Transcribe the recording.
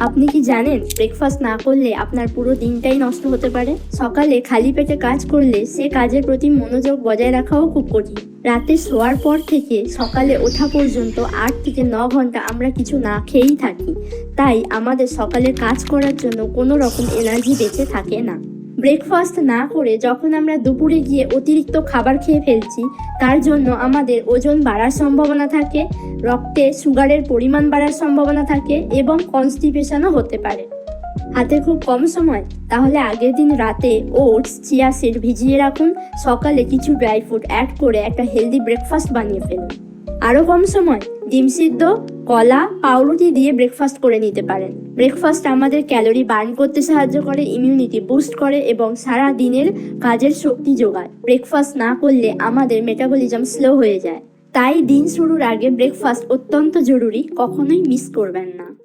আপনি কি জানেন ব্রেকফাস্ট না করলে আপনার পুরো দিনটাই নষ্ট হতে পারে? সকালে খালি পেটে কাজ করলে সে কাজের প্রতি মনোযোগ বজায় রাখাও খুব কঠিন। রাতে শোয়ার পর থেকে সকালে ওঠা পর্যন্ত আট থেকে ন ঘণ্টা আমরা কিছু না খেয়েই থাকি। তাই আমাদের সকালে কাজ করার জন্য কোনো রকম এনার্জি বেঁচে থাকে না। ব্রেকফাস্ট না করে যখন আমরা দুপুরে গিয়ে অতিরিক্ত খাবার খেয়ে ফেলছি, তার জন্য আমাদের ওজন বাড়ার সম্ভাবনা থাকে, রক্তে সুগারের পরিমাণ বাড়ার সম্ভাবনা থাকে এবং কনস্টিপেশনও হতে পারে। হাতে খুব কম সময়, তাহলে আগের দিন রাতে ওটস, চিয়া সিড ভিজিয়ে রাখুন, সকালে কিছু ড্রাই ফ্রুট অ্যাড করে একটা হেলদি ব্রেকফাস্ট বানিয়ে ফেলুন। আরও কম সময়, ডিম সিদ্ধ কলা পাউরুটি দিয়ে ব্রেকফাস্ট করে নিতে পারেন। ব্রেকফাস্ট আমাদের ক্যালোরি বার্ন করতে সাহায্য করে ইমিউনিটি বুস্ট করে এবং সারা দিনের কাজের শক্তি যোগায়। ব্রেকফাস্ট না করলে আমাদের মেটাবলিজম স্লো হয়ে যায়। তাই দিন শুরুর আগে ব্রেকফাস্ট অত্যন্ত জরুরি, কখনোই মিস করবেন না।